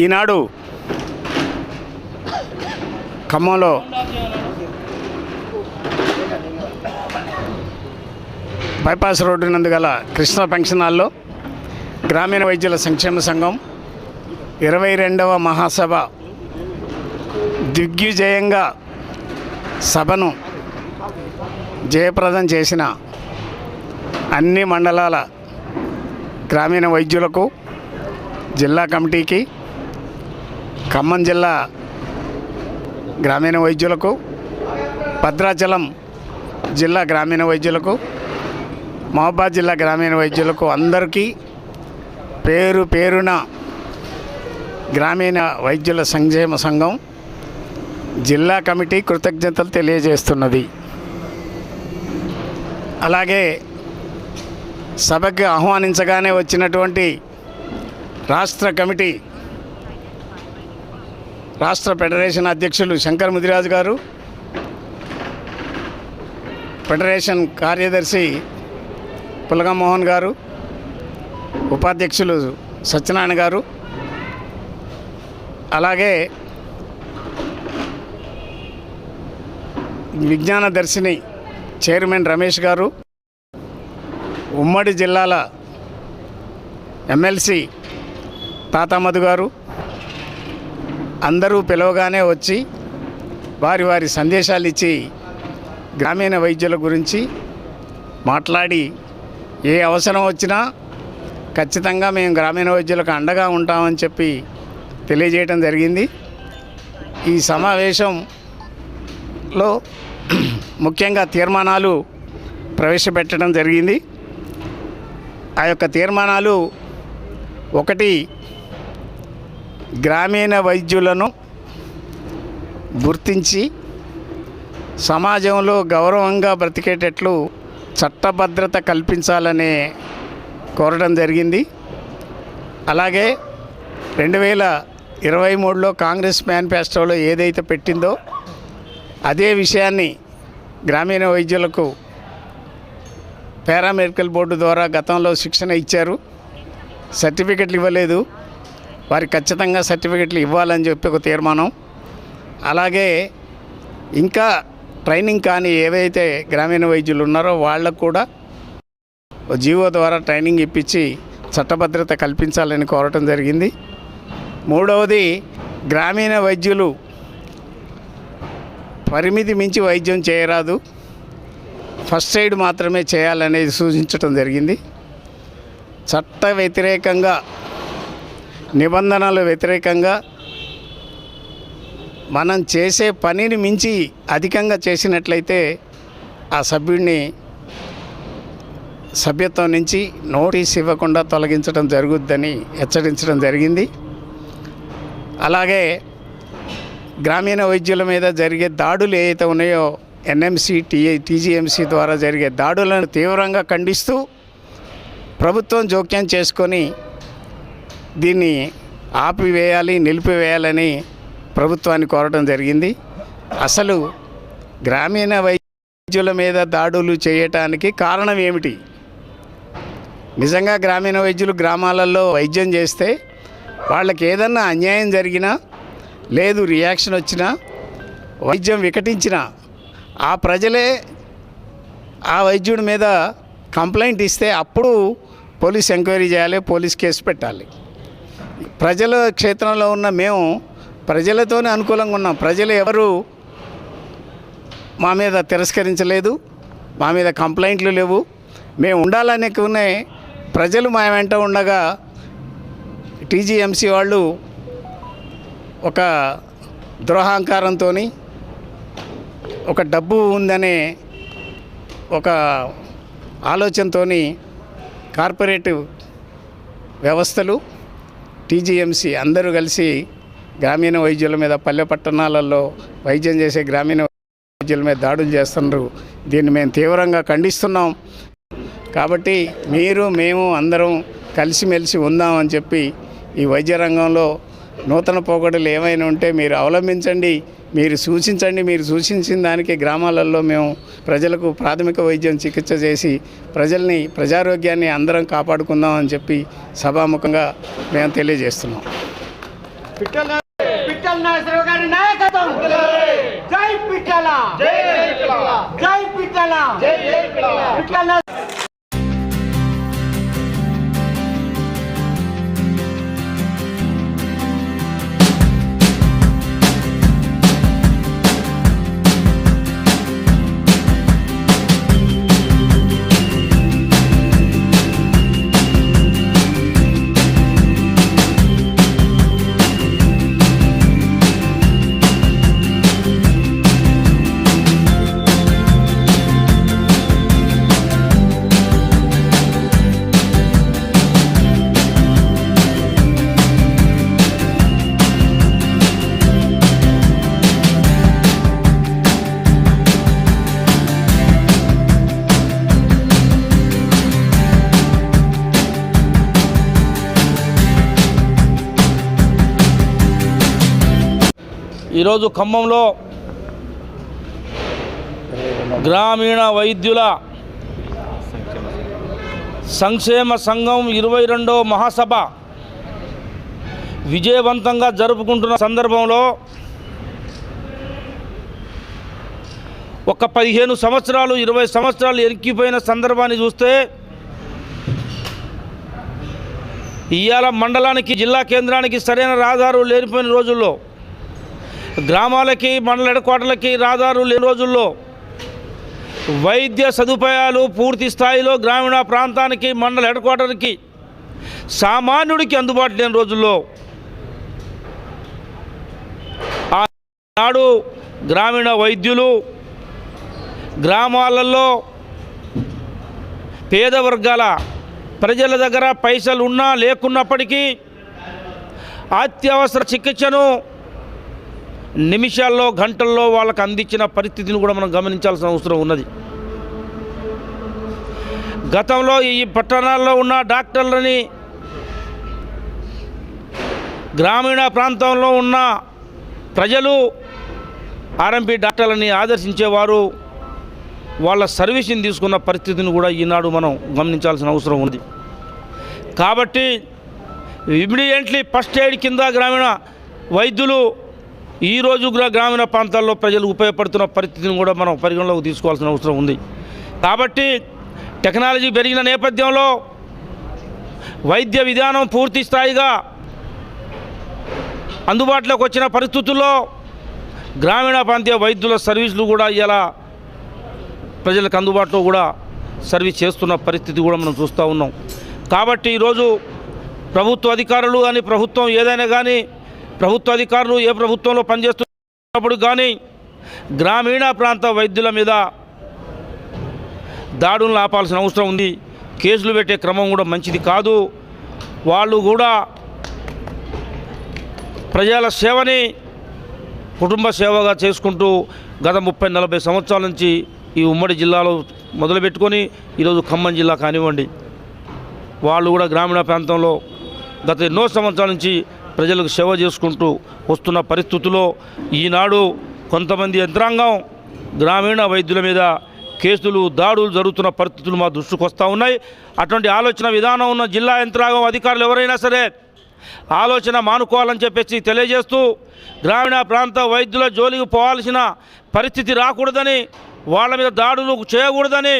ఈనాడు ఖమ్మంలో bypass road నందు గల కృష్ణ ఫంక్షన్ హాల్లో గ్రామీణ వైద్యుల సంక్షేమ సంఘం ఇరవై రెండవ మహాసభ దిగ్విజయంగా సభను జయప్రదం చేసిన అన్ని మండలాల గ్రామీణ వైద్యులకు జిల్లా కమిటీకి ఖమ్మం జిల్లా గ్రామీణ వైద్యులకు భద్రాచలం జిల్లా గ్రామీణ వైద్యులకు మహబాద్ జిల్లా గ్రామీణ వైద్యులకు అందరికీ పేరు పేరున గ్రామీణ వైద్యుల సంక్షేమ సంఘం జిల్లా కమిటీ కృతజ్ఞతలు తెలియజేస్తున్నది. అలాగే సభకు ఆహ్వానించగానే వచ్చినటువంటి రాష్ట్ర కమిటీ రాష్ట్ర ఫెడరేషన్ అధ్యక్షులు శంకర్ ముదిరాజు గారు ఫెడరేషన్ కార్యదర్శి పులగమోహన్ గారు ఉపాధ్యక్షులు సత్యనారాయణ గారు అలాగే విజ్ఞాన దర్శిని చైర్మన్ రమేష్ గారు ఉమ్మడి జిల్లాల ఎమ్మెల్సీ తాతామధు గారు అందరూ పిలవగానే వచ్చి వారి వారి సందేశాలు ఇచ్చి గ్రామీణ వైద్యుల గురించి మాట్లాడి ఏ అవసరం వచ్చినా ఖచ్చితంగా మేము గ్రామీణ వైద్యులకు అండగా ఉంటామని చెప్పి తెలియజేయడం జరిగింది. ఈ సమావేశంలో ముఖ్యంగా తీర్మానాలు ప్రవేశపెట్టడం జరిగింది. ఆ యొక్క తీర్మానాలు ఒకటి గ్రామీణ వైద్యులను గుర్తించి సమాజంలో గౌరవంగా బ్రతికేటట్లు చట్టభద్రత కల్పించాలనే కోరడం జరిగింది. అలాగే రెండు వేల ఇరవై మూడులో కాంగ్రెస్ మేనిఫెస్టోలో ఏదైతే పెట్టిందో అదే విషయాన్ని గ్రామీణ వైద్యులకు పారామెడికల్ బోర్డు ద్వారా గతంలో శిక్షణ ఇచ్చారు. సర్టిఫికెట్లు ఇవ్వలేదు. వారికి ఖచ్చితంగా సర్టిఫికెట్లు ఇవ్వాలని చెప్పి ఒక తీర్మానం. అలాగే ఇంకా ట్రైనింగ్ కానీ ఏవైతే గ్రామీణ వైద్యులు ఉన్నారో వాళ్ళకు కూడా ఓ జీవో ద్వారా ట్రైనింగ్ ఇప్పించి చట్టభద్రత కల్పించాలని కోరటం జరిగింది. మూడవది గ్రామీణ వైద్యులు పరిమితి మించి వైద్యం చేయరాదు. ఫస్ట్ ఎయిడ్ మాత్రమే చేయాలనేది సూచించడం జరిగింది. చట్ట వ్యతిరేకంగా నిబంధనలు వ్యతిరేకంగా మనం చేసే పనిని మించి అధికంగా చేసినట్లయితే ఆ సభ్యుడిని సభ్యత్వం నుంచి నోటీస్ ఇవ్వకుండా తొలగించడం జరుగుద్దని హెచ్చరించడం జరిగింది. అలాగే గ్రామీణ వైద్యుల మీద జరిగే దాడులు ఏవైతే ఉన్నాయో ఎన్ఎంసి టీఏ టీజీఎంసీ ద్వారా జరిగే దాడులను తీవ్రంగా ఖండిస్తూ ప్రభుత్వం జోక్యం చేసుకొని దీన్ని ఆపివేయాలి నిలిపివేయాలని ప్రభుత్వాన్ని కోరడం జరిగింది. అసలు గ్రామీణ వైద్యుల మీద దాడులు చేయటానికి కారణం ఏమిటి? నిజంగా గ్రామీణ వైద్యులు గ్రామాలలో వైద్యం చేస్తే వాళ్ళకి ఏదన్నా అన్యాయం జరిగినా లేదు రియాక్షన్ వచ్చినా వైద్యం వికటించినా ఆ ప్రజలే ఆ వైద్యుడి మీద కంప్లైంట్ ఇస్తే అప్పుడు పోలీస్ ఎంక్వైరీ చేయాలి పోలీస్ కేసు పెట్టాలి. ప్రజల క్షేత్రంలో ఉన్న మేము ప్రజలతోనే అనుకూలంగా ఉన్నాం. ప్రజలు ఎవరు మా మీద తిరస్కరించలేదు మా మీద కంప్లైంట్లు లేవు. మేము ఉండాలనుకునే ప్రజలు మా వెంట ఉండగా టీజీఎంసీ వాళ్ళు ఒక ద్రోహాంకారంతో ఒక డబ్బు ఉందనే ఒక ఆలోచనతో కార్పొరేటివ్ వ్యవస్థలు టీజీఎంసీ అందరూ కలిసి గ్రామీణ వైద్యుల మీద పల్లె పట్టణాలలో వైద్యం చేసే గ్రామీణ వైద్యుల మీద దాడులు చేస్తున్నారు దీన్ని మేము తీవ్రంగా ఖండిస్తున్నాం. కాబట్టి మీరు మేము అందరం కలిసిమెలిసి ఉందామని చెప్పి ఈ వైద్య రంగంలో నూతన పోకడలు ఏమైనా ఉంటే మీరు అవలంబించండి మీరు సూచించండి మీరు సూచించిన దానికి గ్రామాలలో మేము ప్రజలకు ప్రాథమిక వైద్యం చికిత్స చేసి ప్రజల్ని ప్రజారోగ్యాన్ని అందరం కాపాడుకుందాం అని చెప్పి సభాముఖంగా మేము తెలియజేస్తున్నాం. జై జై ఈరోజు ఖమ్మంలో గ్రామీణ వైద్యుల సంక్షేమ సంఘం ఇరవై రెండో మహాసభ విజయవంతంగా జరుపుకుంటున్న సందర్భంలో ఒక పదిహేను సంవత్సరాలు ఇరవై సంవత్సరాలు ఎరికిపోయిన సందర్భాన్ని చూస్తే ఇవాళ మండలానికి జిల్లా కేంద్రానికి సరైన రహదారులు లేనిపోయిన రోజుల్లో గ్రామాలకి మండల హెడ్క్వార్టర్లకి రాదారు లేని రోజుల్లో వైద్య సదుపాయాలు పూర్తి స్థాయిలో గ్రామీణ ప్రాంతానికి మండల హెడ్క్వార్టర్కి సామాన్యుడికి అందుబాటు లేని రోజుల్లో ఆనాడు గ్రామీణ వైద్యులు గ్రామాలలో పేద వర్గాల ప్రజల దగ్గర పైసలు ఉన్నా లేకున్నప్పటికీ అత్యవసర చికిత్సను నిమిషాల్లో గంటల్లో వాళ్ళకు అందించిన పరిస్థితిని కూడా మనం గమనించాల్సిన అవసరం ఉన్నది. గతంలో ఈ పట్టణాల్లో ఉన్న డాక్టర్లని గ్రామీణ ప్రాంతంలో ఉన్న ప్రజలు ఆర్ఎంపీ డాక్టర్లని ఆదర్శించేవారు వాళ్ళ సర్వీసుని తీసుకున్న పరిస్థితిని కూడా ఈనాడు మనం గమనించాల్సిన అవసరం ఉంది కాబట్టి ఇమీడియట్లీ ఫస్ట్ ఎయిడ్ కింద గ్రామీణ వైద్యులు ఈరోజు కూడా గ్రామీణ ప్రాంతాల్లో ప్రజలు ఉపయోగపడుతున్న పరిస్థితిని కూడా మనం పరిగణలోకి తీసుకోవాల్సిన అవసరం ఉంది. కాబట్టి టెక్నాలజీ పెరిగిన నేపథ్యంలో వైద్య విధానం పూర్తి స్థాయిగా అందుబాటులోకి వచ్చిన పరిస్థితుల్లో గ్రామీణ ప్రాంతీయ వైద్యుల సర్వీసులు కూడా ఇలా ప్రజలకు అందుబాటులో కూడా సర్వీస్ చేస్తున్న పరిస్థితి కూడా మనం చూస్తూ ఉన్నాం. కాబట్టి ఈరోజు ప్రభుత్వ అధికారులు కానీ ప్రభుత్వం ఏదైనా కానీ ప్రభుత్వ అధికారులు ఏ ప్రభుత్వంలో పనిచేస్తున్నప్పుడు కానీ గ్రామీణ ప్రాంత వైద్యుల మీద దాడులను ఆపాల్సిన అవసరం ఉంది. కేసులు పెట్టే క్రమం కూడా మంచిది కాదు. వాళ్ళు కూడా ప్రజల సేవని కుటుంబ సేవగా చేసుకుంటూ గత ముప్పై నలభై సంవత్సరాల నుంచి ఈ ఉమ్మడి జిల్లాలో మొదలుపెట్టుకొని ఈరోజు ఖమ్మం జిల్లా కానివ్వండి. వాళ్ళు కూడా గ్రామీణ ప్రాంతంలో గత ఎన్నో సంవత్సరాల నుంచి ప్రజలకు సేవ చేసుకుంటూ వస్తున్న పరిస్థితుల్లో ఈనాడు కొంతమంది యంత్రాంగం గ్రామీణ వైద్యుల మీద కేసులు దాడులు జరుగుతున్న పరిస్థితులు మా దృష్టికి వస్తూ ఉన్నాయి. అటువంటి ఆలోచన విధానం ఉన్న జిల్లా యంత్రాంగం అధికారులు ఎవరైనా సరే ఆలోచన మానుకోవాలని చెప్పేసి తెలియజేస్తూ గ్రామీణ ప్రాంత వైద్యుల జోలికి పోవాల్సిన పరిస్థితి రాకూడదని వాళ్ళ మీద దాడులు చేయకూడదని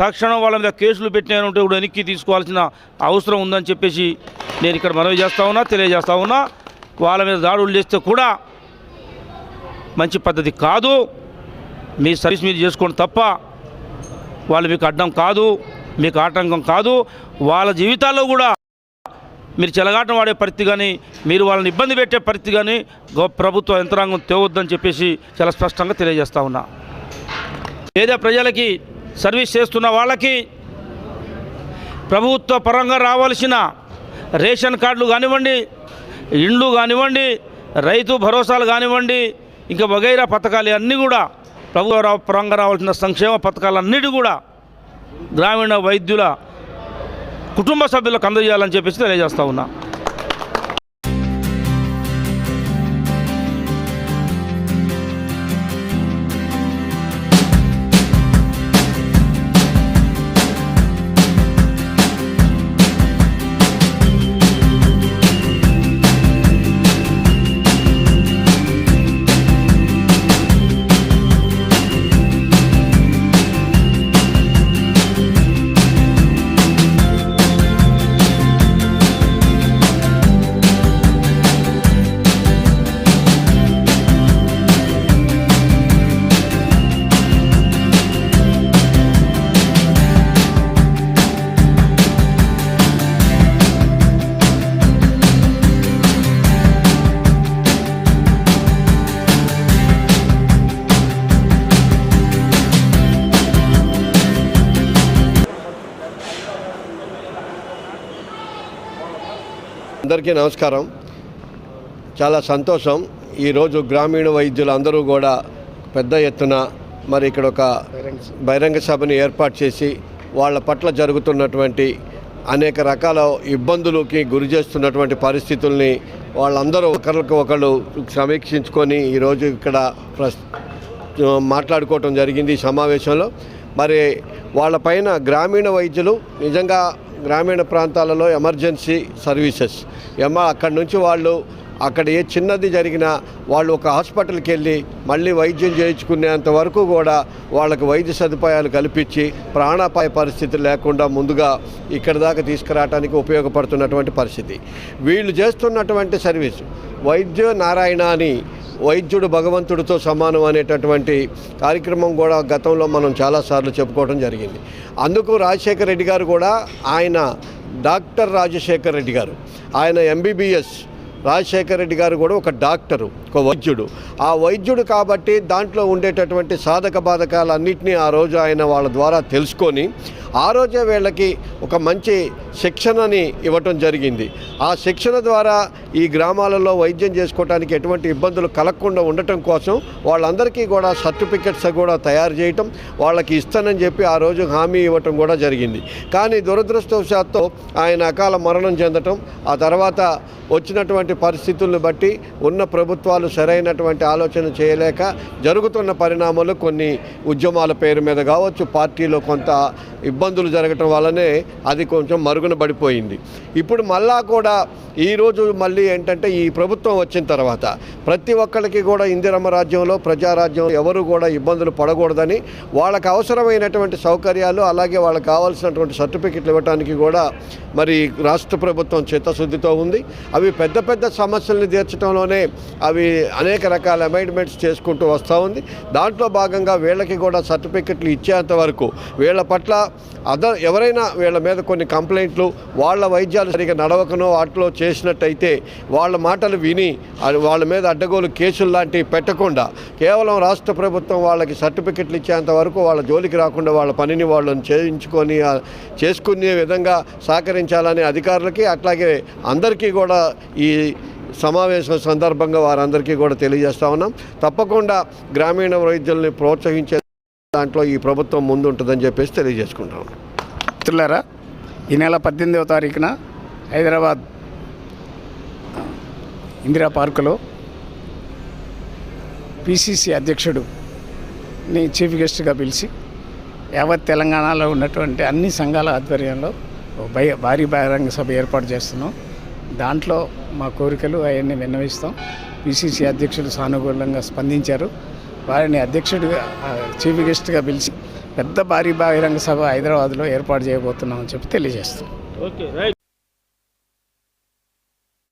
తక్షణం వాళ్ళ మీద కేసులు పెట్టినట్టు కూడా వెనక్కి తీసుకోవాల్సిన అవసరం ఉందని చెప్పేసి నేను ఇక్కడ మనవి చేస్తా ఉన్నా తెలియజేస్తా ఉన్నా. వాళ్ళ మీద దాడులు చేస్తే కూడా మంచి పద్ధతి కాదు. మీ సర్వీస్ మీరు చేసుకోండి తప్ప వాళ్ళు మీకు అడ్డం కాదు మీకు ఆటంకం కాదు. వాళ్ళ జీవితాల్లో కూడా మీరు చెలగాటం వాడే పరిస్థితి కానీ మీరు వాళ్ళని ఇబ్బంది పెట్టే పరిస్థితి కానీ ప్రభుత్వ యంత్రాంగం తేవద్దని చెప్పేసి చాలా స్పష్టంగా తెలియజేస్తా ఉన్నా. పేద ప్రజలకి సర్వీస్ చేస్తున్న వాళ్ళకి ప్రభుత్వ పరంగా రావాల్సిన రేషన్ కార్డులు కానివ్వండి ఇండ్లు కానివ్వండి రైతు భరోసాలు కానివ్వండి ఇంకా వగైరా పథకాలు అన్నీ కూడా ప్రభుత్వ పరంగా రావాల్సిన సంక్షేమ పథకాలన్నిటి కూడా గ్రామీణ వైద్యుల కుటుంబ సభ్యులకు అందజేయాలని చెప్పేసి తెలియజేస్తా ఉన్నా. అందరికీ నమస్కారం. చాలా సంతోషం. ఈరోజు గ్రామీణ వైద్యులు అందరూ కూడా పెద్ద ఎత్తున మరి ఇక్కడ ఒక బహిరంగ సభని ఏర్పాటు చేసి వాళ్ళ పట్ల జరుగుతున్నటువంటి అనేక రకాల ఇబ్బందులకి గురి చేస్తున్నటువంటి పరిస్థితుల్ని వాళ్ళందరూ ఒకరికి ఒకళ్ళు సమీక్షించుకొని ఈరోజు ఇక్కడ ప్రస్ మాట్లాడుకోవటం జరిగింది ఈ సమావేశంలో. మరి వాళ్ళపైన గ్రామీణ వైద్యులు నిజంగా గ్రామీణ ప్రాంతాలలో ఎమర్జెన్సీ సర్వీసెస్. ఎమ అక్కడి నుంచి వాళ్ళు అక్కడ ఏ చిన్నది జరిగినా వాళ్ళు ఒక హాస్పిటల్కి వెళ్ళి మళ్ళీ వైద్యం చేయించుకునేంత వరకు కూడా వాళ్ళకు వైద్య సదుపాయాలు కల్పించి ప్రాణాపాయ పరిస్థితి లేకుండా ముందుగా ఇక్కడి దాకా తీసుకురావడానికి ఉపయోగపడుతున్నటువంటి పరిస్థితి. వీళ్ళు చేస్తున్నటువంటి సర్వీస్ వైద్య నారాయణ అని వైద్యుడు భగవంతుడితో సమానం అనేటటువంటి కార్యక్రమం కూడా గతంలో మనం చాలాసార్లు చెప్పుకోవడం జరిగింది. అందుకు రాజశేఖర రెడ్డి గారు కూడా ఆయన డాక్టర్ రాజశేఖర రెడ్డి గారు ఆయన ఎంబీబీఎస్ రాజశేఖర రెడ్డి గారు కూడా ఒక డాక్టరు ఒక వైద్యుడు. ఆ వైద్యుడు కాబట్టి దాంట్లో ఉండేటటువంటి సాధక బాధకాలన్నింటినీ ఆ రోజు ఆయన వాళ్ళ ద్వారా తెలుసుకొని ఆ రోజే వీళ్ళకి ఒక మంచి శిక్షణని ఇవ్వటం జరిగింది. ఆ శిక్షణ ద్వారా ఈ గ్రామాలలో వైద్యం చేసుకోవడానికి ఎటువంటి ఇబ్బందులు కలగకుండా ఉండటం కోసం వాళ్ళందరికీ కూడా సర్టిఫికెట్స్ కూడా తయారు చేయటం వాళ్ళకి ఇస్తానని చెప్పి ఆ రోజు హామీ ఇవ్వటం కూడా జరిగింది. కానీ దురదృష్టవశాత్తు ఆయన అకాల మరణం చెందటం ఆ తర్వాత వచ్చినటువంటి పరిస్థితులను బట్టి ఉన్న ప్రభుత్వాలు సరైనటువంటి ఆలోచన చేయలేక జరుగుతున్న పరిణామాలు కొన్ని ఉద్యమాల పేరు మీద కావచ్చు పార్టీలో కొంత ఇబ్బందులు జరగటం వల్లనే అది కొంచెం మరుగున పడిపోయింది. ఇప్పుడు మళ్ళా కూడా ఈరోజు మళ్ళీ ఏంటంటే ఈ ప్రభుత్వం వచ్చిన తర్వాత ప్రతి ఒక్కరికి కూడా ఇందిరమ్మ రాజ్యంలో ప్రజారాజ్యం ఎవరు కూడా ఇబ్బందులు పడకూడదని వాళ్ళకి అవసరమైనటువంటి సౌకర్యాలు అలాగే వాళ్ళకి కావాల్సినటువంటి సర్టిఫికెట్లు ఇవ్వడానికి కూడా మరి రాష్ట్ర ప్రభుత్వం చిత్తశుద్ధితో ఉంది. అవి పెద్ద పెద్ద సమస్యల్ని తీర్చడంలోనే అవి అనేక రకాల అమైండ్మెంట్స్ చేసుకుంటూ వస్తూ ఉంది. దాంట్లో భాగంగా వీళ్ళకి కూడా సర్టిఫికెట్లు ఇచ్చేంత వరకు వీళ్ళ పట్ల అదర్ ఎవరైనా వీళ్ళ మీద కొన్ని కంప్లైంట్లు వాళ్ళ వైద్యాలు సరిగా నడవకనో వాటిలో చేసినట్టయితే వాళ్ళ మాటలు విని అది వాళ్ళ మీద అడ్డగోలు కేసులు లాంటివి పెట్టకుండా కేవలం రాష్ట్ర ప్రభుత్వం వాళ్ళకి సర్టిఫికెట్లు ఇచ్చేంత వరకు వాళ్ళ జోలికి రాకుండా వాళ్ళ పనిని వాళ్ళని చేయించుకొని చేసుకునే విధంగా సహకరించాలనే అధికారులకి అట్లాగే అందరికీ కూడా ఈ సమావేశం సందర్భంగా వారందరికీ కూడా తెలియజేస్తా ఉన్నాం. తప్పకుండా గ్రామీణ వైద్యుల్ని ప్రోత్సహించే దాంట్లో ఈ ప్రభుత్వం ముందుంటుందని చెప్పేసి తెలియజేసుకుంటాం మిత్రులారా ఈ నెల పద్దెనిమిదవ తారీఖున హైదరాబాద్ ఇందిరా పార్కులో పిసిసి అధ్యక్షుడుని చీఫ్ గెస్ట్గా పిలిచి యావత్ తెలంగాణలో ఉన్నటువంటి అన్ని సంఘాల ఆధ్వర్యంలో భయ భారీ బహిరంగ సభ ఏర్పాటు చేస్తున్నాం. దాంట్లో మా కోరికలు అవన్నీ విన్నవిస్తాం. పిసిసి అధ్యక్షుడు సానుకూలంగా స్పందించారు. వారిని అధ్యక్షుడిగా చీఫ్ గెస్ట్గా పిలిచి పెద్ద భారీ బహిరంగ సభ హైదరాబాద్లో ఏర్పాటు చేయబోతున్నామని చెప్పి తెలియజేస్తున్నాం. Okay right.